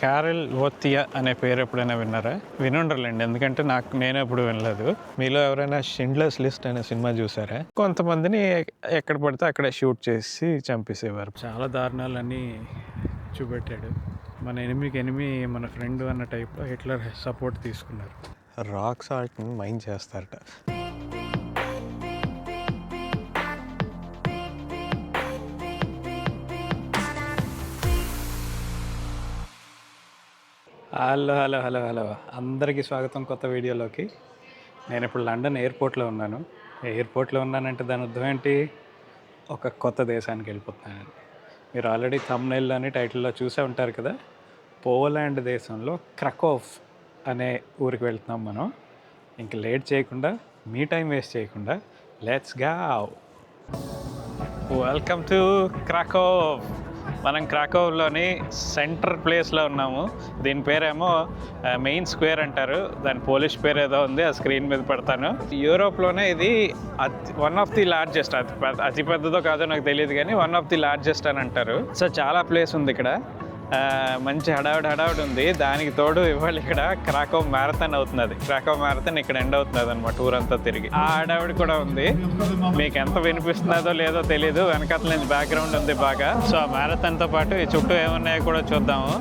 Carol ఓతియా అనే పేరు ఎప్పుడైనా విన్నారా? వినుండర్లేండి ఎందుకంటే నాకు నేను ఎప్పుడు వినలేదు. మీలో ఎవరైనా షిండ్లర్స్ లిస్ట్ అనే సినిమా చూసారా? కొంతమందిని ఎక్కడ పడితే అక్కడ షూట్ చేసి చంపేసేవారు. చాలా దారుణాలన్నీ చూపెట్టాడు. మన ఎనిమికి ఎనిమి మన ఫ్రెండ్ అన్న టైప్లో హిట్లర్ సపోర్ట్ తీసుకున్నారు. రాక్ సాల్ట్ని మైండ్ చేస్తారట. Hello hello hello hello. అందరికీ స్వాగతం కొత్త వీడియోలోకి. నేను ఇప్పుడు లండన్ ఎయిర్పోర్ట్లో ఉన్నాను. ఎయిర్పోర్ట్లో ఉన్నానంటే దాని అర్థం ఏంటి? ఒక కొత్త దేశానికి వెళ్ళిపోతున్నాను. మీరు ఆల్రెడీ thumbnail అని టైటిల్లో చూసే ఉంటారు కదా? పోలాండ్ దేశంలో క్రకోఫ్ అనే ఊరికి వెళ్తున్నాం మనం. ఇంక లేట్ చేయకుండా మీ టైం వేస్ట్ చేయకుండా let's go welcome to Krakow మనం క్రాకోవ్లోని సెంటర్ ప్లేస్లో ఉన్నాము. దీని పేరేమో మెయిన్ స్క్వేర్ అంటారు. దాని పోలిష్ పేరు ఏదో ఉంది ఆ స్క్రీన్ మీద పెడతాను. యూరోప్లోనే ఇది వన్ ఆఫ్ ది లార్జెస్ట్ అతి పెద్ద అతి పెద్దదో కాదో నాకు తెలియదు కానీ వన్ ఆఫ్ ది లార్జెస్ట్ అని అంటారు. సో చాలా ప్లేస్ ఉంది ఇక్కడ. మంచి హడావిడి హడావిడి ఉంది. దానికి తోడు ఇవాళ ఇక్కడ క్రాకో మ్యారథాన్ అవుతున్నది. క్రాకో మ్యారథాన్ ఇక్కడ ఎండ్ అవుతున్నది అనమాట ఊరంతా తిరిగి. ఆ హడావిడి కూడా ఉంది. మీకు ఎంత వినిపిస్తున్నదో లేదో తెలియదు వెనకాతల నుంచి బ్యాక్గ్రౌండ్ ఉంది బాగా. సో ఆ మ్యారథాన్తో పాటు ఈ చుట్టూ ఏమున్నాయో కూడా చూద్దాము.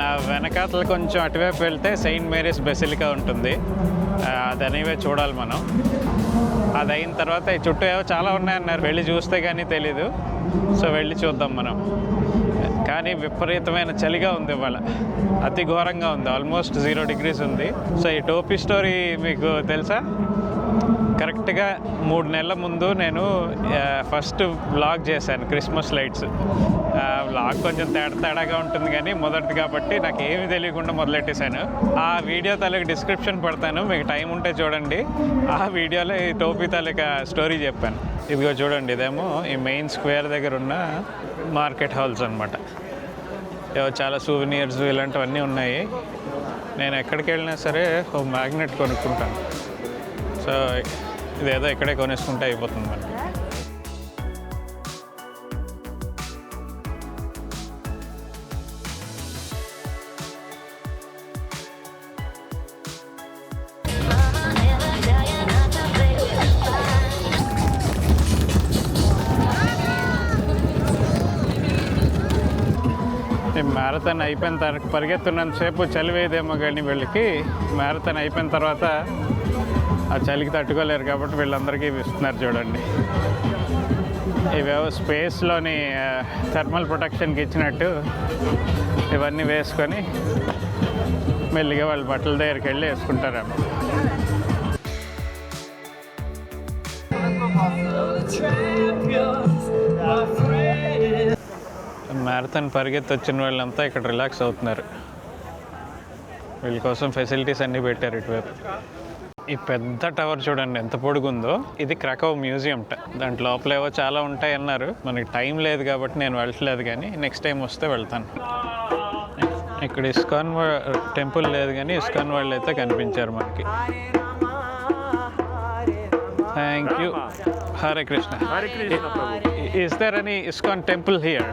నా వెనకాతల కొంచెం అటువైపు వెళ్తే సెయింట్ మేరీస్ బెసిలికా ఉంటుంది. అది అనేవే చూడాలి మనం. అది అయిన తర్వాత ఈ చుట్టూ ఏవో చాలా ఉన్నాయన్నారు. వెళ్ళి చూస్తే కానీ తెలీదు. సో వెళ్ళి చూద్దాం మనం. కానీ విపరీతమైన చలిగా ఉంది ఇవాళ. అతి ఘోరంగా ఉంది. ఆల్మోస్ట్ జీరో డిగ్రీస్ ఉంది. సో ఈ టోపీ స్టోరీ మీకు తెలుసా? కరెక్ట్గా మూడు నెలల ముందు నేను ఫస్ట్ వ్లాగ్ చేశాను క్రిస్మస్ లైట్స్ వ్లాగ్ కొంచెం తేడా తేడాగా ఉంటుంది కానీ మొదటిది కాబట్టి నాకు ఏమీ తెలియకుండా మొదలెట్టేశాను. ఆ వీడియో తాలూకు డిస్క్రిప్షన్ పెడతాను. మీకు టైం ఉంటే చూడండి. ఆ వీడియోలో ఈ టోపీ తాలూకా స్టోరీ చెప్పాను. ఇదిగో చూడండి ఇదేమో ఈ మెయిన్ స్క్వేర్ దగ్గర ఉన్న మార్కెట్ హాల్స్ అనమాట చాలా సూవినియర్స్ ఇలాంటివన్నీ ఉన్నాయి. నేను ఎక్కడికి వెళ్ళినా సరే ఓ మ్యాగ్నెట్ కొనుక్కుంటాను. సో ఇదేదో ఇక్కడే కొనేసుకుంటే అయిపోతుంది మనకి. మ్యారథాన్ అయిపోయిన తర్వాత పరిగెత్తున్నంతసేపు చలి వేయదేమో కానీ వీళ్ళకి మ్యారథాన్ అయిపోయిన తర్వాత ఆ చలికి తట్టుకోలేరు కాబట్టి వీళ్ళందరికీ ఇస్తున్నారు చూడండి ఇవేవో స్పేస్లోని థర్మల్ ప్రొటెక్షన్కి ఇచ్చినట్టు ఇవన్నీ వేసుకొని మెల్లిగా వాళ్ళ బట్టల దగ్గరికి వెళ్ళి వేసుకుంటారేమో Champions, our friends. మ్యారథాన్ పరిగెత్తి వచ్చిన వాళ్ళంతా ఇక్కడ రిలాక్స్ అవుతున్నారు. వీళ్ళ కోసం ఫెసిలిటీస్ అన్నీ పెట్టారు ఇటువైపు. ఈ పెద్ద టవర్ చూడండి ఎంత పొడుగుందో. ఇది క్రకవ్ మ్యూజియం ట. దాంట్ లోపల ఏవో చాలా ఉంటాయి అన్నారు మనకి టైం లేదు కాబట్టి నేను వెళ్ళట్లేదు కానీ నెక్స్ట్ టైం వస్తే వెళ్తాను. ఇక్కడ ఇస్కాన్ టెంపుల్ లేదు కానీ ఇస్కాన్ వాళ్ళు అయితే కనిపించారు మనకి. Thank you Hare Krishna Hare Krishna, Prabhu. Is there any ISKCON temple here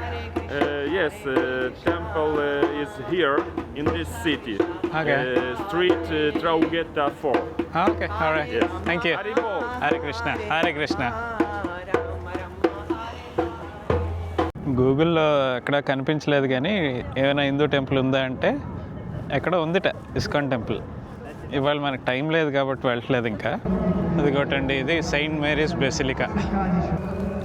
Uh, yes, uh, temple uh, is here in this city. Okay. Uh, street uh, Traugeta 4. Okay Hare Yes. Thank you Haribol. Hare Krishna Hare Krishna గూగుల్లో ఎక్కడ కనిపించలేదు కానీ ఏమైనా Hindu temple ఉందా అంటే ఎక్కడ ఉందిట ISKCON temple ఇవాళ మనకు టైం లేదు కాబట్టి వెళ్ళట్లేదు ఇంకా. అదిగోటండి ఇది సెయింట్ మేరీస్ బెసిలికా.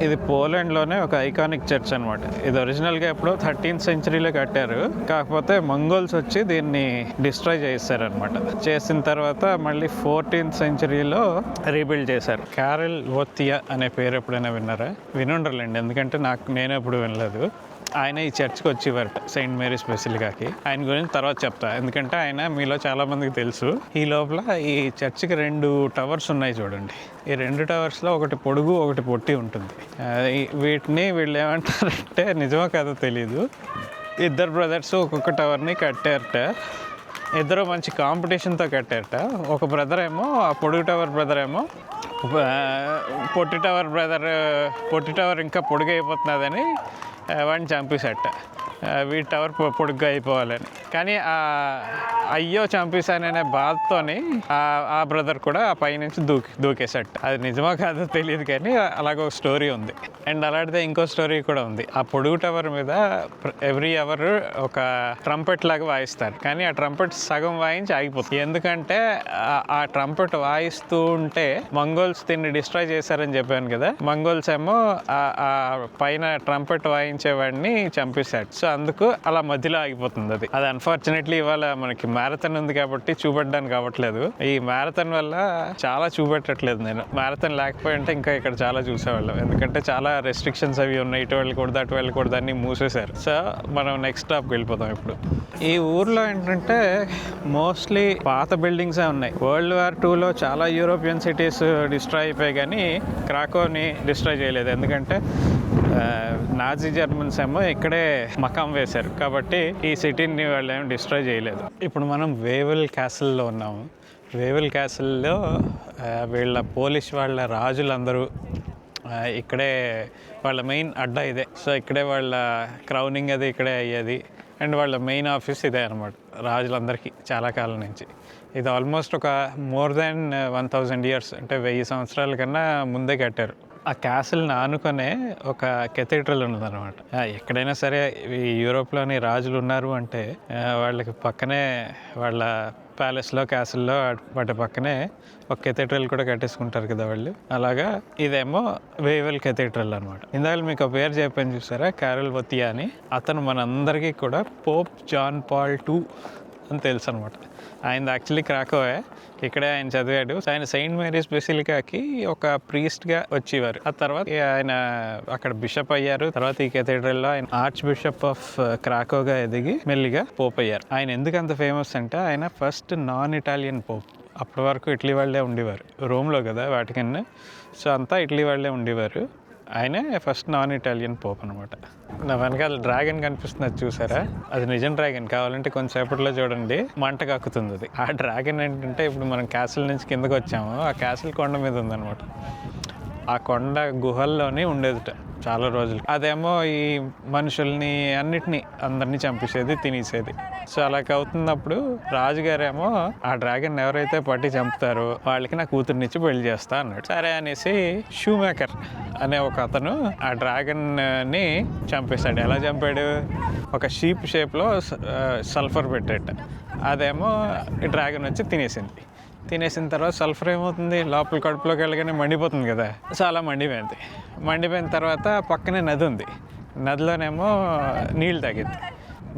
ఇది పోలాండ్లోనే ఒక ఐకానిక్ చర్చ్ అనమాట ఇది ఒరిజినల్గా ఎప్పుడో థర్టీన్త్ సెంచరీలో కట్టారు. కాకపోతే మంగోల్స్ వచ్చి దీన్ని డిస్ట్రాయ్ చేస్తారనమాట చేసిన తర్వాత మళ్ళీ ఫోర్టీన్త్ సెంచరీలో రీబిల్డ్ చేశారు. క్యారెల్ ఓతియా అనే పేరు ఎప్పుడైనా విన్నారా? వినుండర్లేండి ఎందుకంటే నాకు నేను ఎప్పుడు వినలేదు. ఆయన ఈ చర్చ్కి వచ్చేవారట సెయింట్ మేరీస్ బెసిలికాకి ఆయన గురించి తర్వాత చెప్తా. ఎందుకంటే ఆయన మీలో చాలామందికి తెలుసు. ఈ లోపల ఈ చర్చ్కి రెండు టవర్స్ ఉన్నాయి చూడండి. ఈ రెండు టవర్స్లో ఒకటి పొడుగు ఒకటి పొట్టి ఉంటుంది. వీటిని వీళ్ళు ఏమంటారంటే నిజమో కాదో తెలీదు. ఇద్దరు బ్రదర్స్ ఒక్కొక్క టవర్ని కట్టారట. ఇద్దరు మంచి కాంపిటీషన్తో కట్టారట. ఒక బ్రదర్ ఏమో ఆ పొడుగు టవర్ బ్రదర్ ఏమో పొట్టి టవర్ బ్రదర్ పొట్టి టవర్ ఇంకా పొడుగైపోతున్నదని వాడిని చంపేసట వీ టవర్ పొడుగ్గా అయిపోవాలని. కానీ ఆ అయ్యో చంపేశాననే బాధతోని ఆ- బ్రదర్ కూడా ఆ పైనుంచి దూకి దూకేసట అది నిజమో కాదో తెలియదు కానీ అలాగో ఒక స్టోరీ ఉంది. అండ్ అలాంటిదే ఇంకో స్టోరీ కూడా ఉంది. ఆ పొడుగు టవర్ మీద ఎవ్రీ అవర్ ఒక ట్రంపెట్ లాగా వాయిస్తారు. కానీ ఆ ట్రంపెట్ సగం వాయించి ఆగిపోతుంది. ఎందుకంటే ఆ- ట్రంపెట్ వాయిస్తూ ఉంటే మంగోల్స్ దీన్ని డిస్ట్రాయ్ చేశారని చెప్పాను కదా. మంగోల్స్ ఏమో ఆ- ఆ పైన ట్రంపెట్ వాయించేవాడిని చంపేశాడు. సో అందుకు అలా మధ్యలో ఆగిపోతుంది అది. అది అన్ఫార్చునేట్లీ ఇవాళ మనకి మ్యారథాన్ ఉంది కాబట్టి చూపెట్టడానికి అవ్వట్లేదు. ఈ మ్యారథాన్ వల్ల చాలా చూపెట్టట్లేదు నేను. మ్యారథాన్ లేకపోయి ఉంటే ఇంకా ఇక్కడ చాలా చూసేవాళ్ళం. ఎందుకంటే చాలా రెస్ట్రిక్షన్స్ అవి ఉన్నాయి. ఇటు వెళ్ళకూడదు అటు వెళ్ళకూడదు అన్ని మూసేశారు. సో మనం నెక్స్ట్ స్టాప్కి వెళ్ళిపోతాం ఇప్పుడు. ఈ ఊర్లో ఏంటంటే మోస్ట్లీ పాత బిల్డింగ్సే ఉన్నాయి. వరల్డ్ వార్ టూలో చాలా యూరోపియన్ సిటీస్ డిస్ట్రాయ్ అయిపోయాయి కానీ క్రాకోని డిస్ట్రాయ్ చేయలేదు. ఎందుకంటే నాజీ జర్మన్స్ ఏమో ఇక్కడే మకాం వేశారు. కాబట్టి ఈ సిటీని వాళ్ళు ఏమి డిస్ట్రాయ్ చేయలేదు. ఇప్పుడు మనం వేవల్ క్యాసిల్లో ఉన్నాము. వేవల్ క్యాసిల్లో వీళ్ళ పోలిష్ వాళ్ళ రాజులందరూ ఇక్కడే వాళ్ళ మెయిన్ అడ్డా ఇదే. సో ఇక్కడే వాళ్ళ క్రౌనింగ్ అది ఇక్కడే అయ్యేది. అండ్ వాళ్ళ మెయిన్ ఆఫీస్ ఇదే అనమాట రాజులందరికీ చాలా కాలం నుంచి. ఇది ఆల్మోస్ట్ ఒక more than one thousand years అంటే వెయ్యి సంవత్సరాల కన్నా ముందే కట్టారు. ఆ క్యాసిల్ని ఆనుకునే ఒక కెథీడ్రల్ ఉన్నదన్నమాట. ఎక్కడైనా సరే ఈ యూరోప్లోని రాజులు ఉన్నారు అంటే వాళ్ళకి పక్కనే వాళ్ళ ప్యాలెస్లో క్యాసిల్లో వాటి పక్కనే ఒక కెథీడ్రల్ కూడా కట్టేసుకుంటారు కదా వాళ్ళు. అలాగా ఇదేమో వేవెల్ కెథీడ్రల్ అనమాట ఇందాక మీకు ఒక పేరు చెప్పాను చూసారా? క్యారల్ వతియా అని అతను మనందరికీ కూడా పోప్ జాన్ పాల్ టూ అని తెలుసు అనమాట ఆయన యాక్చువల్లీ క్రాకోవే ఇక్కడే ఆయన చదివాడు. ఆయన సెయింట్ మేరీస్ బెసిలికాకి ఒక ప్రీస్ట్గా వచ్చేవారు. ఆ తర్వాత ఆయన అక్కడ బిషప్ అయ్యారు. తర్వాత ఈ కెథీడ్రల్లో ఆయన ఆర్చ్ బిషప్ ఆఫ్ క్రాకోగా ఎదిగి మెల్లిగా పోప్ అయ్యారు. ఆయన ఎందుకు అంత ఫేమస్ అంటే ఆయన ఫస్ట్ నాన్ ఇటాలియన్ పోప్ అప్పటి వరకు ఇటలీ వాళ్ళే ఉండేవారు. రోమ్లో కదా వాటికన్నా సో అంతా ఇటలీ వాళ్ళే ఉండేవారు. ఆయనే ఫస్ట్ నాన్ ఇటాలియన్ పోప్ అనమాట నా వెనకాల డ్రాగన్ కనిపిస్తుంది అది చూసారా? అది నిజం డ్రాగన్. కావాలంటే కొంచెంసేపట్లో చూడండి. మంట కక్కుతుంది అది. ఆ డ్రాగన్ ఏంటంటే ఇప్పుడు మనం క్యాసిల్ నుంచి కిందకు వచ్చాము. ఆ క్యాసిల్ కొండ మీద ఉందన్నమాట. ఆ కొండ గుహల్లోనే ఉండేదిట చాలా రోజులు. అదేమో ఈ మనుషుల్ని అన్నిటినీ అందరినీ చంపేసేది తినేసేది. సో అలా అవుతున్నప్పుడు రాజుగారేమో ఆ డ్రాగన్ ఎవరైతే పట్టి చంపుతారో వాళ్ళకి నా కూతుర్నిచ్చి పెళ్ళి చేస్తా అన్నాడు. సరే అనేసి షూ మేకర్ అనే ఒక అతను ఆ డ్రాగన్ని చంపేశాడు. ఎలా చంపాడు? ఒక షీప్ షేప్లో సల్ఫర్ పెట్టాడు అదేమో డ్రాగన్ వచ్చి తినేసింది. తినేసిన తర్వాత సల్ఫర్ ఏమవుతుంది? లోపల కడుపులోకి వెళ్ళగానే మండిపోతుంది కదా. సో అలా మండిపోయింది. మండిపోయిన తర్వాత పక్కనే నది ఉంది. నదిలోనేమో నీళ్ళు తాగింది.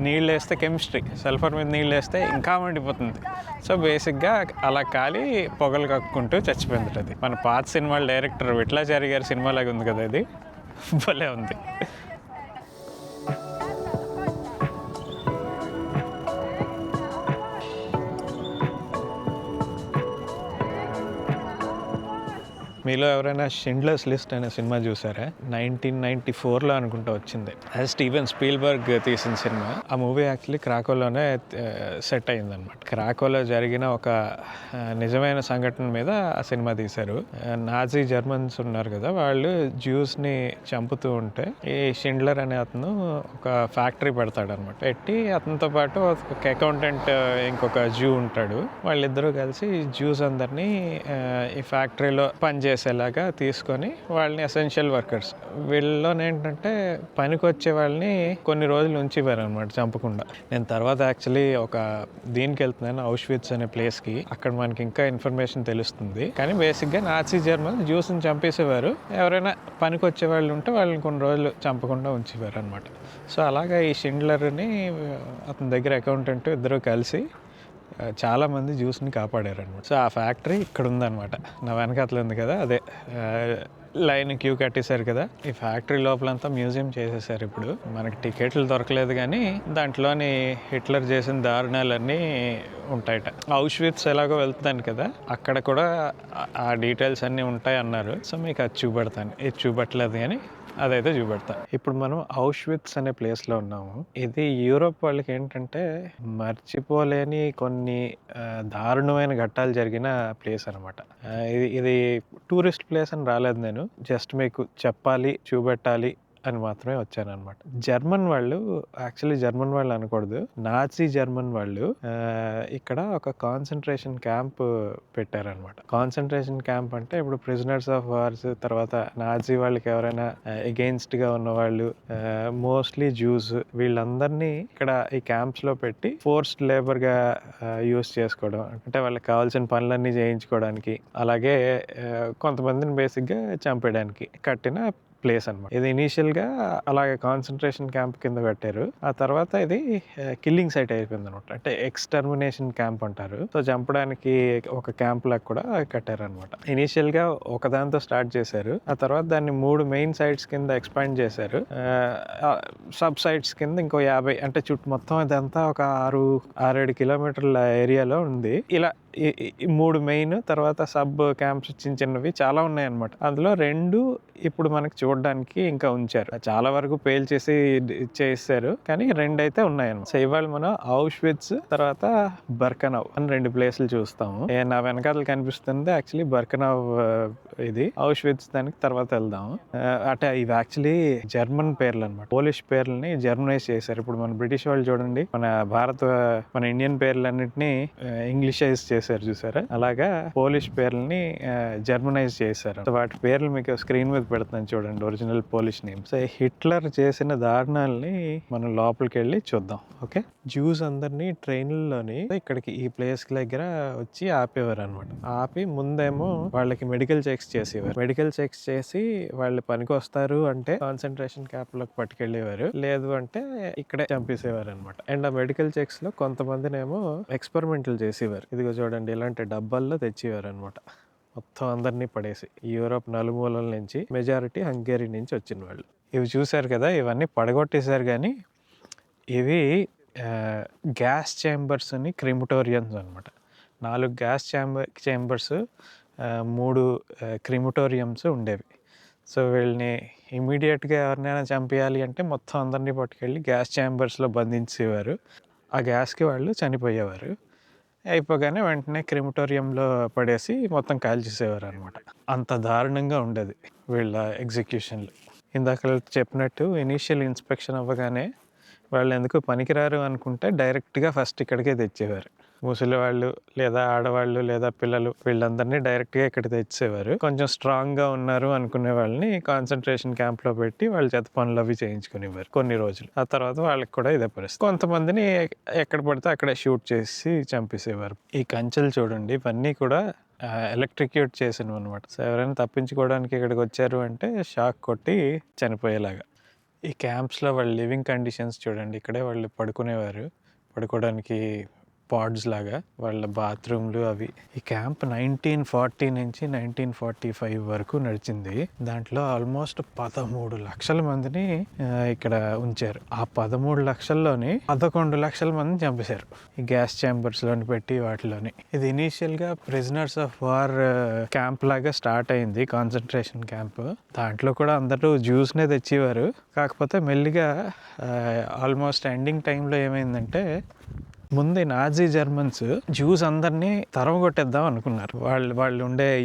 నీళ్ళు వేస్తే కెమిస్ట్రీ. సల్ఫర్ మీద నీళ్ళు వేస్తే ఇంకా మండిపోతుంది. సో బేసిక్గా అలా కాలి పొగలు కక్కుంటూ చచ్చిపోయింది అది మన పాత సినిమాలు డైరెక్టర్ విట్లాచారి గారి సినిమాలాగా ఉంది కదా ఇది భలే ఉంది. మీలో ఎవరైనా షిండ్లర్స్ లిస్ట్ అనే సినిమా చూసారా? నైన్టీన్ నైన్టీ ఫోర్లో అనుకుంటా వచ్చింది. అది స్టీవెన్ స్పీల్బర్గ్ తీసిన సినిమా. ఆ మూవీ యాక్చువల్లీ క్రాకోలోనే సెట్ అయిందనమాట క్రాకోలో జరిగిన ఒక నిజమైన సంఘటన మీద ఆ సినిమా తీశారు. నాజీ జర్మన్స్ ఉన్నారు కదా వాళ్ళు జ్యూస్ని చంపుతూ ఉంటే ఈ షిండ్లర్ అనే అతను ఒక ఫ్యాక్టరీ పెడతాడనమాట పెట్టి అతనితో పాటు ఒక అకౌంటెంట్ ఇంకొక జూ ఉంటాడు. వాళ్ళిద్దరూ కలిసి జ్యూస్ అందరినీ ఈ ఫ్యాక్టరీలో చేసేలాగా తీసుకొని వాళ్ళని ఎసెన్షియల్ వర్కర్స్ వీళ్ళలో ఏంటంటే పనికి వచ్చే వాళ్ళని కొన్ని రోజులు ఉంచివారు అనమాట చంపకుండా. నేను తర్వాత యాక్చువల్లీ ఒక దీనికి వెళ్తున్నాను ఔష్విట్స్ అనే ప్లేస్కి అక్కడ మనకి ఇంకా ఇన్ఫర్మేషన్ తెలుస్తుంది. కానీ బేసిక్గా నాసీ జర్మన్ జ్యూస్ని చంపేసేవారు. ఎవరైనా పనికి వచ్చే వాళ్ళు ఉంటే వాళ్ళని కొన్ని రోజులు చంపకుండా ఉంచేవారు అనమాట సో అలాగా ఈ షిండ్లర్ని అతని దగ్గర అకౌంటెంట్ ఇద్దరు కలిసి చాలామంది జ్యూస్ని కాపాడారనమాట సో ఆ ఫ్యాక్టరీ ఇక్కడ ఉందన్నమాట నా వెనకాతలు ఉంది కదా అదే. లైన్ క్యూ కట్టేశారు కదా. ఈ ఫ్యాక్టరీ లోపలంతా మ్యూజియం చేసేసారు ఇప్పుడు. మనకి టికెట్లు దొరకలేదు కానీ దాంట్లోని హిట్లర్ చేసిన దారుణాలన్నీ ఉంటాయట. ఔష్విత్స్ ఎలాగో వెళ్తుందని కదా అక్కడ కూడా ఆ- డీటెయిల్స్ అన్నీ ఉంటాయి అన్నారు సో మీకు అది చూపెడతాను. ఇది చూపెట్టలేదు కానీ అదైతే చూపెడతా. ఇప్పుడు మనం ఔష్విత్స్ అనే ప్లేస్లో ఉన్నాము. ఇది యూరోప్ వాళ్ళకి ఏంటంటే మర్చిపోలేని కొన్ని దారుణమైన ఘట్టాలు జరిగిన ప్లేస్ అనమాట ఇది ఇది టూరిస్ట్ ప్లేస్ అని రాలేదు నేను. జస్ట్ మీకు చెప్పాలి చూపెట్టాలి అని మాత్రమే వచ్చాను అనమాట జర్మన్ వాళ్ళు యాక్చువల్లీ జర్మన్ వాళ్ళు అనకూడదు నాజీ జర్మన్ వాళ్ళు ఇక్కడ ఒక కాన్సన్ట్రేషన్ క్యాంప్ పెట్టారనమాట కాన్సన్ట్రేషన్ క్యాంప్ అంటే ఇప్పుడు ప్రిజనర్స్ ఆఫ్ వార్స్ తర్వాత నాజీ వాళ్ళకి ఎవరైనా ఎగెయిన్స్ట్గా ఉన్న వాళ్ళు మోస్ట్లీ జ్యూస్ వీళ్ళందరినీ ఇక్కడ ఈ క్యాంప్స్లో పెట్టి ఫోర్స్డ్ లేబర్గా యూస్ చేసుకోవడం అంటే వాళ్ళకి కావాల్సిన పనులన్నీ చేయించుకోవడానికి అలాగే కొంతమందిని బేసిక్గా చంపేయడానికి కట్టిన ప్లేస్ అనమాట ఇది ఇనీషియల్గా అలాగే కాన్సన్ట్రేషన్ క్యాంప్ కింద పెట్టారు ఆ తర్వాత ఇది కిల్లింగ్ సైట్ అయిపోయింది అనమాట అంటే ఎక్స్టర్మినేషన్ క్యాంప్ అంటారు. సో చంపడానికి ఒక క్యాంప్ లాగా కూడా కట్టారనమాట ఇనీషియల్గా ఒకదాంతో స్టార్ట్ చేశారు. ఆ తర్వాత దాన్ని మూడు మెయిన్ సైట్స్ కింద ఎక్స్పాండ్ చేశారు. సబ్ సైట్స్ కింద ఇంకో యాభై అంటే చుట్టూ మొత్తం ఇదంతా ఒక ఆరు ఆరేడు కిలోమీటర్ల ఏరియాలో ఉంది. ఇలా మూడు మెయిన్ తర్వాత సబ్ క్యాంప్స్ చిన్న చిన్నవి చాలా ఉన్నాయి అనమాట అందులో రెండు ఇప్పుడు మనకి చూడడానికి ఇంకా ఉంచారు. చాలా వరకు పేల్ చేసి చేస్తారు కానీ రెండు అయితే ఉన్నాయి అనమాట సో ఇవాళ మనం ఔష్విట్స్ తర్వాత బర్కనవ్ అని రెండు ప్లేసులు చూస్తాము. నా వెనకాల కనిపిస్తుంది యాక్చువల్లీ బర్కనవ్ ఇది. ఔష్విట్స్ దానికి తర్వాత వెళ్దాం అంటే ఇవి యాక్చువల్లీ జర్మన్ పేర్లు అనమాట పోలిష్ పేర్లని జర్మనైజ్ చేశారు. ఇప్పుడు మన బ్రిటిష్ వాళ్ళు చూడండి మన భారత మన ఇండియన్ పేర్లన్నింటినీ ఇంగ్లీషైజ్ చేశారు. చూసారా? అలాగా పోలిష్ పేర్లని జర్మనైజ్ చేశారు. వాటి పేర్లు మీకు స్క్రీన్ మీద పెడతాను చూడండి original Polish name. So Hitler చేసిన దారుణాలని మనం లోపలికి వెళ్ళి చూద్దాం ఓకే? జ్యూస్ అందరినీ ట్రైన్లలోని ఇక్కడికి ఈ ప్లేస్ దగ్గర వచ్చి ఆపేవారు అనమాట ఆపి ముందేమో వాళ్ళకి మెడికల్ చెక్స్ చేసేవారు. మెడికల్ చెక్స్ చేసి వాళ్ళు పనికి వస్తారు అంటే కాన్సన్ట్రేషన్ క్యాంప్లోకి పట్టుకెళ్ళేవారు. లేదు అంటే ఇక్కడే చంపేసేవారు అనమాట అండ్ ఆ మెడికల్ చెక్స్లో కొంతమందినేమో ఎక్స్పెరిమెంట్లు చేసేవారు. ఇదిగో చూడండి ఇలాంటి డబ్బాల్లో తెచ్చేవారనమాట మొత్తం అందరినీ పడేసి. యూరోప్ నలుమూలల నుంచి మెజారిటీ హంగేరీ నుంచి వచ్చిన వాళ్ళు. ఇవి చూశారు కదా ఇవన్నీ పడగొట్టేశారు కానీ ఇవి గ్యాస్ ఛాంబర్స్ని క్రిమిటోరియన్స్ అనమాట నాలుగు గ్యాస్ ఛాంబర్ ఛాంబర్స్ మూడు క్రిమిటోరియమ్స్ ఉండేవి. సో వీళ్ళని ఇమీడియట్గా ఎవరినైనా చంపేయాలి అంటే మొత్తం అందరినీ పట్టుకెళ్ళి గ్యాస్ ఛాంబర్స్లో బంధించేవారు. ఆ గ్యాస్కి వాళ్ళు చనిపోయేవారు. అయిపోగానే వెంటనే క్రిమిటోరియంలో పడేసి మొత్తం కాల్చేసేవారు అనమాట అంత దారుణంగా ఉండేది వీళ్ళ ఎగ్జిక్యూషన్లు. ఇందాక చెప్పినట్టు ఇనీషియల్ ఇన్స్పెక్షన్ అవ్వగానే వాళ్ళు ఎందుకు పనికిరారు అనుకుంటే డైరెక్ట్గా ఫస్ట్ ఇక్కడికే తెచ్చేవారు. ముసలి వాళ్ళు లేదా ఆడవాళ్ళు లేదా పిల్లలు వీళ్ళందరినీ డైరెక్ట్గా ఇక్కడ తెచ్చేవారు. కొంచెం స్ట్రాంగ్గా ఉన్నారు అనుకునే వాళ్ళని కాన్సన్ట్రేషన్ క్యాంప్లో పెట్టి వాళ్ళ చేత పనులు అవి చేయించుకునేవారు కొన్ని రోజులు. ఆ తర్వాత వాళ్ళకి కూడా ఇదే పరిస్థితి. కొంతమందిని ఎక్కడ పడితే అక్కడ షూట్ చేసి చంపేసేవారు. ఈ కంచెలు చూడండి ఇవన్నీ కూడా ఎలక్ట్రిక్యూట్ చేసినవి అనమాట సో ఎవరైనా తప్పించుకోవడానికి ఇక్కడికి వచ్చారు అంటే షాక్ కొట్టి చనిపోయేలాగా. ఈ క్యాంప్స్లో వాళ్ళ లివింగ్ కండిషన్స్ చూడండి ఇక్కడే వాళ్ళు పడుకునేవారు. పడుకోవడానికి పాడ్స్ లాగా వాళ్ళ బాత్రూమ్లు అవి. ఈ క్యాంప్ నైన్టీన్ ఫార్టీ నుంచి నైన్టీన్ ఫార్టీ ఫైవ్ వరకు నడిచింది. దాంట్లో ఆల్మోస్ట్ పదమూడు లక్షల మందిని ఇక్కడ ఉంచారు. ఆ పదమూడు లక్షల్లోని పదకొండు లక్షల మందిని చంపేశారు. ఈ గ్యాస్ ఛాంబర్స్లోని పెట్టి వాటిలోని. ఇది ఇనీషియల్గా ప్రిజనర్స్ ఆఫ్ వార్ క్యాంప్ లాగా స్టార్ట్ అయింది కాన్సన్ట్రేషన్ క్యాంప్. దాంట్లో కూడా అందరూ జ్యూస్ నే తెచ్చేవారు. కాకపోతే మెల్లిగా ఆల్మోస్ట్ ఎండింగ్ టైంలో ఏమైందంటే ముందే నాజీ జర్మన్స్ జ్యూస్ అందరినీ తరవగొట్టేద్దాం అనుకున్నారు. వాళ్ళు వాళ్ళు ఉండే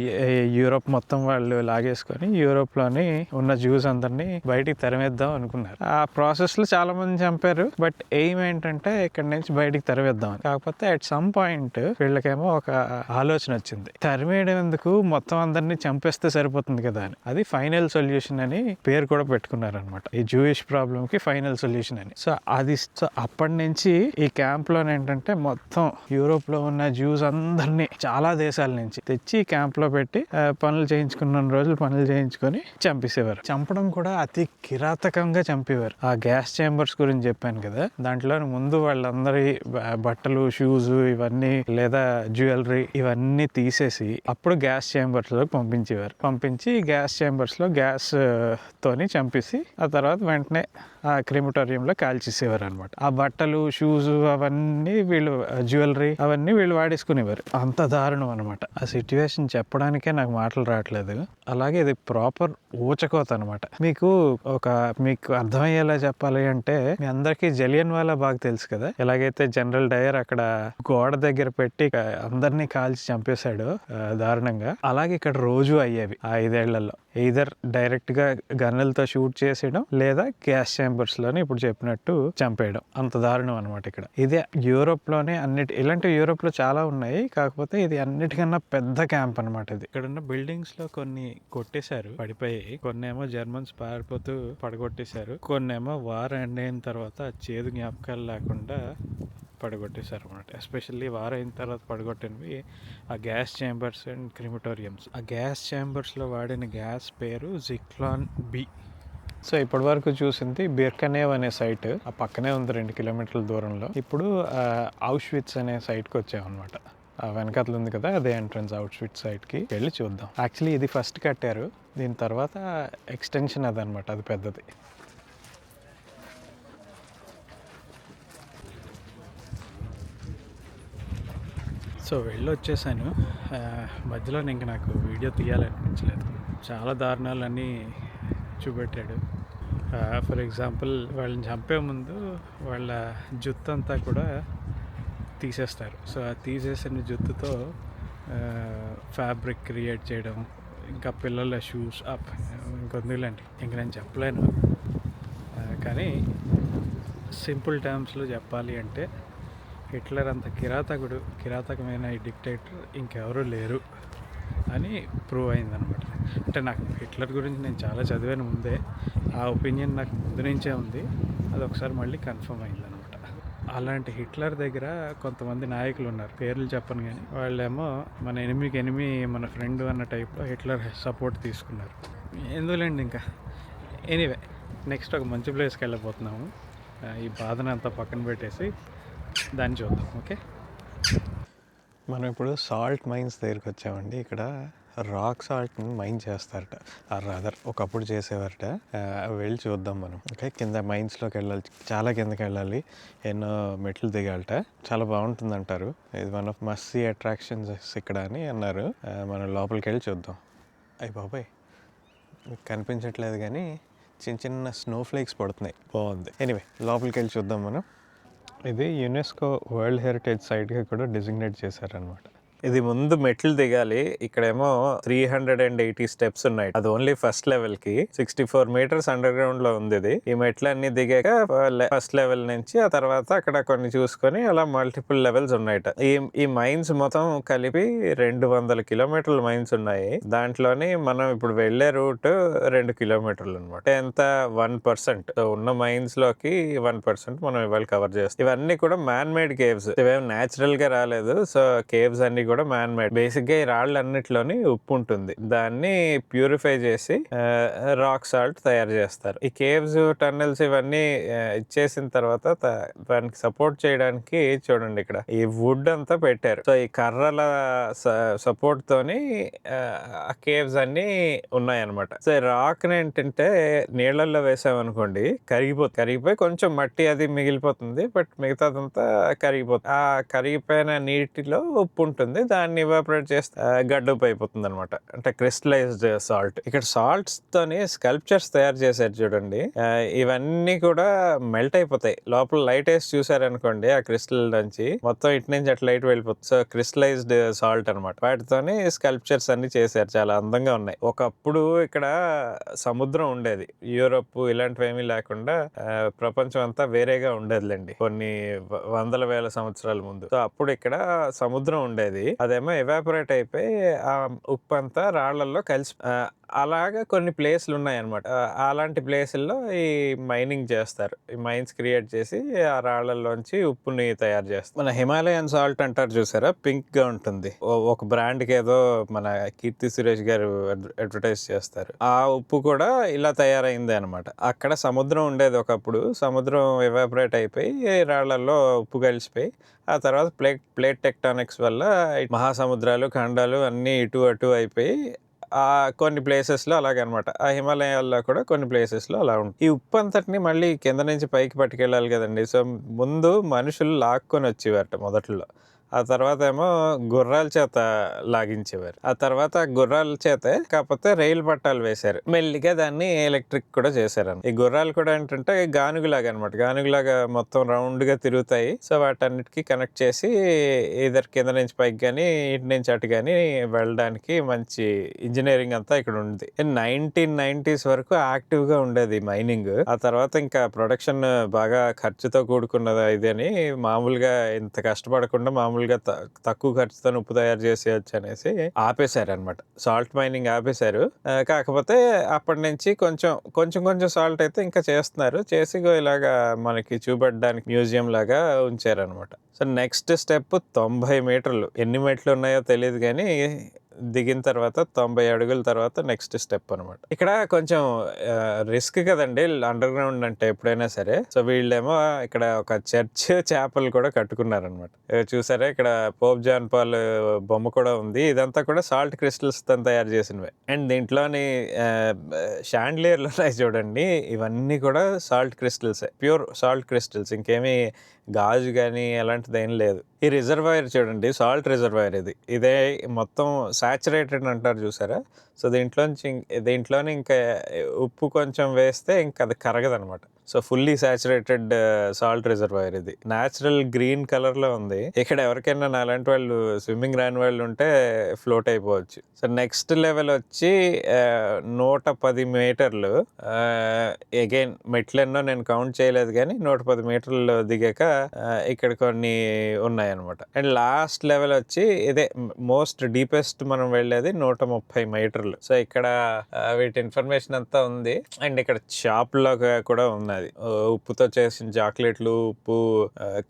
యూరోప్ మొత్తం వాళ్ళు లాగేసుకొని యూరోప్లోని ఉన్న జ్యూస్ అందరినీ బయటికి తరిమేద్దాం అనుకున్నారు. ఆ ప్రాసెస్లో చాలా మంది చంపారు. బట్ ఎయిమ్ ఏంటంటే ఇక్కడ నుంచి బయటికి తరివేద్దాం కాకపోతే అట్ సమ్ పాయింట్ వీళ్ళకేమో ఒక ఆలోచన వచ్చింది. తరిమేయడం ఎందుకు? మొత్తం అందరినీ చంపేస్తే సరిపోతుంది కదా అని. అది ఫైనల్ సొల్యూషన్ అని పేరు కూడా పెట్టుకున్నారు అనమాట ఈ జూయిష్ ప్రాబ్లమ్కి ఫైనల్ సొల్యూషన్ అని. సో అది అప్పటి నుంచి ఈ క్యాంప్లోనే ఏంటంటే మొత్తం యూరోప్లో ఉన్న జ్యూస్ అందరినీ చాలా దేశాల నుంచి తెచ్చి క్యాంప్లో పెట్టి పనులు చేయించుకున్న రోజులు పనులు చేయించుకొని చంపేసేవారు. చంపడం కూడా అతి కిరాతకంగా చంపేవారు. ఆ గ్యాస్ చేంబర్స్ గురించి చెప్పాను కదా దాంట్లో ముందు వాళ్ళందరి బట్టలు షూస్ ఇవన్నీ లేదా జ్యువెలరీ ఇవన్నీ తీసేసి అప్పుడు గ్యాస్ చేంబర్స్లో పంపించేవారు. పంపించి గ్యాస్ చేంబర్స్లో గ్యాస్ తోని చంపేసి ఆ తర్వాత వెంటనే ఆ క్రిమిటోరియంలో కాల్చేసేవారు అనమాట ఆ బట్టలు షూస్ అవన్నీ వీళ్ళు జ్యువెలరీ అవన్నీ వీళ్ళు వాడేసుకునేవారు. అంత దారుణం అనమాట ఆ సిచ్యువేషన్ చెప్పడానికే నాకు మాటలు రావట్లేదు. అలాగే ఇది ప్రాపర్ ఊచకోత అనమాట మీకు ఒక మీకు అర్థమయ్యేలా చెప్పాలి అంటే మీ అందరికీ జలియన్ వాళ్ళ బాగా తెలుసు కదా. ఎలాగైతే జనరల్ డయర్ అక్కడ గోడ దగ్గర పెట్టి అందరినీ కాల్చి చంపేశాడు దారుణంగా. అలాగే ఇక్కడ రోజు అయ్యేవి ఆ ఐదేళ్ళలో. ఎయిదర్ డైరెక్ట్గా గన్నులతో షూట్ చేసేయడం లేదా గ్యాస్ చేంబర్స్లోనే ఇప్పుడు చెప్పినట్టు చంపేయడం. అంత దారుణం అనమాట ఇక్కడ. ఇదే యూరోప్లోనే అన్నిటి ఇలాంటి యూరోప్లో చాలా ఉన్నాయి. కాకపోతే ఇది అన్నిటికన్నా పెద్ద క్యాంప్ అనమాట ఇది. ఇక్కడ ఉన్న బిల్డింగ్స్లో కొన్ని కొట్టేశారు పడిపోయి కొన్ని ఏమో జర్మన్స్ పారిపోతూ పడగొట్టేశారు. కొన్ని ఏమో వార్ ఎండ్ అయిన తర్వాత చేదు జ్ఞాపకాలు లేకుండా పడగొట్టేశారు అనమాట ఎస్పెషల్లీ వారం అయిన తర్వాత పడగొట్టినవి ఆ గ్యాస్ ఛాంబర్స్ అండ్ క్రిమిటోరియంస్. ఆ గ్యాస్ ఛాంబర్స్లో వాడిన గ్యాస్ పేరు జిక్లాన్ బి. సో ఇప్పటి వరకు చూసింది బిర్కనేవ్ అనే సైట్. ఆ పక్కనే ఉంది రెండు కిలోమీటర్ల దూరంలో. ఇప్పుడు ఔష్విట్స్ అనే సైట్కి వచ్చామన్నమాట. ఆ వెనకాతలు ఉంది కదా అదే ఎంట్రన్స్ అవుట్స్విట్ సైట్కి. వెళ్ళి చూద్దాం. యాక్చువల్లీ ఇది ఫస్ట్ కట్టారు. దీని తర్వాత ఎక్స్టెన్షన్ అదనమాట అది పెద్దది. సో వెళ్ళి వచ్చేసాను మధ్యలో ఇంక నాకు వీడియో తీయాలనిపించలేదు. చాలా దారుణాలన్నీ చూపెట్టాడు. ఫర్ ఎగ్జాంపుల్ వాళ్ళని చంపే ముందు వాళ్ళ జుత్తు అంతా కూడా తీసేస్తారు. సో ఆ తీసేసిన జుత్తుతో ఫ్యాబ్రిక్ క్రియేట్ చేయడం ఇంకా పిల్లల షూస్ అప్ ఇంకొందులేండి ఇంక నేను చెప్పలేను. కానీ సింపుల్ టర్మ్స్లో చెప్పాలి అంటే హిట్లర్ అంత కిరాతకుడు కిరాతకమైన ఈ డిక్టేటర్ ఇంకెవరూ లేరు అని ప్రూవ్ అయిందనమాట అంటే నాకు హిట్లర్ గురించి నేను చాలా చదివాను ముందే. ఆ ఒపీనియన్ నాకు ముందు నుంచే ఉంది. అది ఒకసారి మళ్ళీ కన్ఫర్మ్ అయిందనమాట. అలాంటి హిట్లర్ దగ్గర కొంతమంది నాయకులు ఉన్నారు. పేర్లు చెప్పను కానీ వాళ్ళేమో మన ఎనిమికి ఎనిమి మన ఫ్రెండ్ అన్న టైప్లో హిట్లర్ సపోర్ట్ తీసుకున్నారు. ఎందులేండి ఇంకా? ఎనీవే నెక్స్ట్ ఒక మంచి ప్లేస్కి వెళ్ళబోతున్నాము. ఈ బాధను అంతా పక్కన పెట్టేసి దాన్ని చూద్దాం ఓకే? మనం ఇప్పుడు సాల్ట్ మైన్స్ దగ్గరికి వచ్చామండి. ఇక్కడ రాక్ సాల్ట్ని మైన్ చేస్తారట. ఆ రాదర్ ఒకప్పుడు చేసేవారట. వెళ్ళి చూద్దాం మనం. ఓకే కింద మైన్స్లోకి వెళ్ళాలి. చాలా కిందకి వెళ్ళాలి. ఎన్నో మెట్లు దిగాలట. చాలా బాగుంటుంది అంటారు ఇది వన్ ఆఫ్ మస్సీ అట్రాక్షన్స్ ఇక్కడ అని అన్నారు. మనం లోపలికి వెళ్ళి చూద్దాం. అయ్యి బాబాయ్. కనిపించట్లేదు కానీ చిన్న చిన్న స్నో ఫ్లేక్స్ పడుతున్నాయి. బాగుంది. ఎనీవే లోపలికి వెళ్ళి చూద్దాం మనం. ఇది యునెస్కో వరల్డ్ హెరిటేజ్ సైట్గా కూడా డిజిగ్నేట్ చేశారనమాట ఇది ముందు మెట్లు దిగాలి. ఇక్కడేమో three hundred and eighty steps ఉన్నాయి. అది ఓన్లీ ఫస్ట్ లెవెల్కి. సిక్స్టీ ఫోర్ మీటర్స్ అండర్ గ్రౌండ్లో ఉంది ఇది. ఈ మెట్లు అన్ని దిగాక ఫస్ట్ లెవెల్ నుంచి ఆ తర్వాత అక్కడ కొన్ని చూసుకొని అలా మల్టిపుల్ లెవెల్స్ ఉన్నాయట. ఈ ఈ మైన్స్ మొత్తం కలిపి రెండు వందల కిలోమీటర్ల మైన్స్ ఉన్నాయి. దాంట్లోని మనం ఇప్పుడు వెళ్ళే రూట్ రెండు కిలోమీటర్లు అనమాట ఎంత? వన్ పర్సెంట్ ఉన్న మైన్స్లోకి వన్ పర్సెంట్ మనం ఇవాళ కవర్ చేస్తాం. ఇవన్నీ కూడా మ్యాన్ మేడ్ కేవ్స్ ఇవేం న్యాచురల్గా రాలేదు. సో కేవ్స్ అన్ని కూడా మ్యాన్ మేడ్ బేసిక్గా ఈ రాళ్ళన్నిటిలోని ఉప్పు ఉంటుంది. దాన్ని ప్యూరిఫై చేసి రాక్ సాల్ట్ తయారు చేస్తారు. ఈ కేవ్స్ టన్నెల్స్ ఇవన్నీ ఇచ్చేసిన తర్వాత దానికి సపోర్ట్ చేయడానికి చూడండి ఇక్కడ. ఈ వుడ్ అంతా పెట్టారు. సో ఈ కర్రల సపోర్ట్ తోని ఆ, ఆ కేవ్స్ అన్ని ఉన్నాయన్నమాట. సో రాక్ ఏంటంటే నీళ్ళల్లో వేసామనుకోండి కరిగిపోతుంది కరిగిపోయి కొంచెం మట్టి అది మిగిలిపోతుంది బట్ మిగతాదంతా కరిగిపోతుంది. ఆ కరిగిపోయిన నీటిలో ఉప్పు ఉంటుంది. దాన్ని ఇవాపరేట్ చేస్తే గడ్డపు అయిపోతుంది అనమాట అంటే క్రిస్టలైజ్డ్ సాల్ట్ ఇక్కడ సాల్ట్స్ తోని స్కల్ప్చర్స్ తయారు చేశారు చూడండి. ఇవన్నీ కూడా మెల్ట్ అయిపోతాయి. లోపల లైట్ వేసి చూసారనుకోండి ఆ క్రిస్టల్ నుంచి. మొత్తం ఇటు నుంచి అట్లా లైట్ వెళ్ళిపోతుంది. సో క్రిస్టలైజ్డ్ సాల్ట్ అనమాట వాటితోని స్కల్ప్చర్స్ అన్ని చేశారు. చాలా అందంగా ఉన్నాయి. ఒకప్పుడు ఇక్కడ సముద్రం ఉండేది. యూరోప్ ఇలాంటివి ఏమీ లేకుండా ప్రపంచం అంతా వేరేగా ఉండేదిలేండి. కొన్ని వందల వేల సంవత్సరాల ముందు. సో అప్పుడు ఇక్కడ సముద్రం ఉండేది. అదేమో ఎవాపరేట్ అయిపోయి ఆ ఉప్పు అంతా రాళ్ళల్లో కలిసి ఆ, అలాగా కొన్ని ప్లేస్లు ఉన్నాయన్నమాట అలాంటి ప్లేసుల్లో ఈ మైనింగ్ చేస్తారు. ఈ మైన్స్ క్రియేట్ చేసి ఆ రాళ్ళలోంచి ఉప్పుని తయారు చేస్తారు. మన హిమాలయన్ సాల్ట్ అంటారు చూసారా? పింక్గా ఉంటుంది. ఒక బ్రాండ్కి ఏదో మన కీర్తి సురేష్ గారు అడ్వర్టైజ్ చేస్తారు. ఆ ఉప్పు కూడా ఇలా తయారైంది అనమాట అక్కడ సముద్రం ఉండేది ఒకప్పుడు. సముద్రం ఎవాపరేట్ అయిపోయి రాళ్ళలో ఉప్పు కలిసిపోయి ఆ తర్వాత ప్లేట్ ప్లేట్ టెక్టానిక్స్ వల్ల మహాసముద్రాలు ఖండాలు అన్నీ ఇటు అటు అయిపోయి కొన్ని ప్లేసెస్లో అలాగనమాట ఆ హిమాలయాల్లో కూడా కొన్ని ప్లేసెస్లో అలా ఉంటుంది. ఈ ఉప్పు అంతటిని మళ్ళీ కింద నుంచి పైకి పట్టుకెళ్ళాలి కదండి. సో ముందు మనుషులు లాక్కొని వచ్చేవారట మొదట్లో. ఆ తర్వాత ఏమో గుర్రాల చేత లాగించేవారు. ఆ తర్వాత గుర్రాల చేతే కాకపోతే రైలు పట్టాలు వేశారు. మెల్లిగా దాన్ని ఎలక్ట్రిక్ కూడా చేశారు ఈ గుర్రాలు కూడా ఏంటంటే గానుగులాగా అనమాట గానుగులాగా మొత్తం రౌండ్గా తిరుగుతాయి. సో వాటన్నిటికీ కనెక్ట్ చేసి ఇద్దరు కింద నుంచి పైకి కానీ ఇటు నుంచి అటు కానీ వెళ్ళడానికి మంచి ఇంజనీరింగ్ అంతా ఇక్కడ ఉంది నైన్టీన్ నైన్టీస్ వరకు యాక్టివ్గా ఉండేది మైనింగ్. ఆ తర్వాత ఇంకా ప్రొడక్షన్ బాగా ఖర్చుతో కూడుకున్నది ఇది అని మామూలుగా ఇంత కష్టపడకుండా మామూలుగా త- తక్కువ ఖర్చుతో ఉప్పు తయారు చేసేయచ్చు అనేసి ఆపేశారు అనమాట సాల్ట్ మైనింగ్ ఆపేశారు. కాకపోతే అప్పటి నుంచి కొంచెం కొంచెం కొంచెం సాల్ట్ అయితే ఇంకా చేస్తున్నారు. చేసి ఇలాగా మనకి చూపెట్టడానికి మ్యూజియం లాగా ఉంచారనమాట. సో నెక్స్ట్ స్టెప్ తొంభై మీటర్లు. ఎన్ని మెట్లు ఉన్నాయో తెలియదు కానీ దిగిన తర్వాత తొంభై అడుగుల తర్వాత నెక్స్ట్ స్టెప్ అనమాట ఇక్కడ కొంచెం రిస్క్ కదండి అండర్ గ్రౌండ్ అంటే ఎప్పుడైనా సరే. సో వీళ్ళేమో ఇక్కడ ఒక చర్చ్ చేపలు కూడా కట్టుకున్నారనమాట చూసారా? ఇక్కడ పోప్ జాన్ పాల్ బొమ్మ కూడా ఉంది. ఇదంతా కూడా సాల్ట్ క్రిస్టల్స్తో తయారు చేసినవి. అండ్ దీంట్లోని షాండ్లియర్లు ఉన్నాయి చూడండి. ఇవన్నీ కూడా salt crystals pure salt crystals ఇంకేమీ గాజు కానీ అలాంటిది ఏం లేదు. ఈ రిజర్వాయర్ చూడండి సాల్ట్ రిజర్వాయర్ ఇది. ఇదే మొత్తం సాచురేటెడ్ అంటారు చూసారా? సో దీంట్లోంచి ఇం- దీంట్లోనే ఇంకా ఉప్పు కొంచెం వేస్తే ఇంకా అది కరగదు అనమాట so fully saturated salt reservoir ఇది. న్యాచురల్ గ్రీన్ కలర్లో ఉంది. ఇక్కడ ఎవరికైనా నాలాంటి వాళ్ళు స్విమ్మింగ్ రాని వాళ్ళు ఉంటే ఫ్లోట్ అయిపోవచ్చు. సో నెక్స్ట్ లెవెల్ వచ్చి నూట పది మీటర్లు అగైన్ మెట్లెన్నో నేను కౌంట్ చేయలేదు కానీ నూట పది మీటర్లు దిగాక ఇక్కడ కొన్ని ఉన్నాయన్నమాట. అండ్ లాస్ట్ లెవెల్ వచ్చి ఇదే మోస్ట్ డీపెస్ట్ మనం వెళ్ళేది నూట ముప్పై మీటర్లు. సో ఇక్కడ వీటి ఇన్ఫర్మేషన్ అంతా ఉంది. అండ్ ఇక్కడ షాప్లో కూడా ఉన్నది. ఉప్పుతో చేసిన చాక్లెట్లు ఉప్పు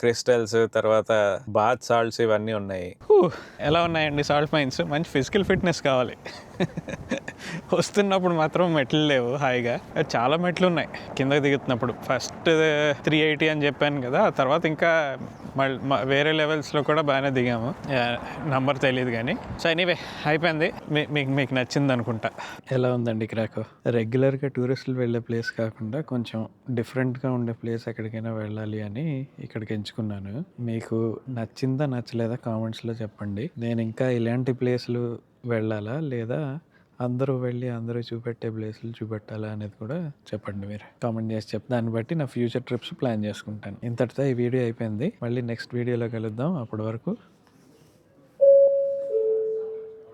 క్రిస్టల్స్ తర్వాత బాత్ సాల్ట్స్ ఇవన్నీ ఉన్నాయి. ఎలా ఉన్నాయండి సాల్ట్ మైన్స్? మంచి ఫిజికల్ ఫిట్నెస్ కావాలి. వస్తున్నప్పుడు మాత్రం మెట్లు లేవు హాయిగా. చాలా మెట్లు ఉన్నాయి. కిందకి దిగుతున్నప్పుడు. ఫస్ట్ త్రీ ఎయిటీ అని చెప్పాను కదా ఆ తర్వాత ఇంకా మళ్ళీ వేరే లెవెల్స్లో కూడా బాగానే దిగాము. నంబర్ తెలియదు కానీ. సో ఎనీవే అయిపోయింది. మీ- మీకు మీకు నచ్చింది అనుకుంటా. ఎలా ఉందండి క్రాకు? రెగ్యులర్గా టూరిస్టులు వెళ్ళే ప్లేస్ కాకుండా కొంచెం డిఫరెంట్గా ఉండే ప్లేస్ ఎక్కడికైనా వెళ్ళాలి అని ఇక్కడికి ఎంచుకున్నాను. మీకు నచ్చిందా నచ్చలేదా కామెంట్స్లో చెప్పండి. నేను ఇంకా ఇలాంటి ప్లేస్లు వెళ్ళాలా? లేదా అందరూ వెళ్ళి అందరూ చూపెట్టే ప్లేసులు చూపెట్టాలా అనేది కూడా చెప్పండి మీరు. కామెంట్ చేసి చెప్పి దాన్ని బట్టి నా ఫ్యూచర్ ట్రిప్స్ ప్లాన్ చేసుకుంటాను. ఇంతటితో ఈ వీడియో అయిపోయింది. మళ్ళీ నెక్స్ట్ వీడియోలో కలుద్దాం. అప్పటి వరకు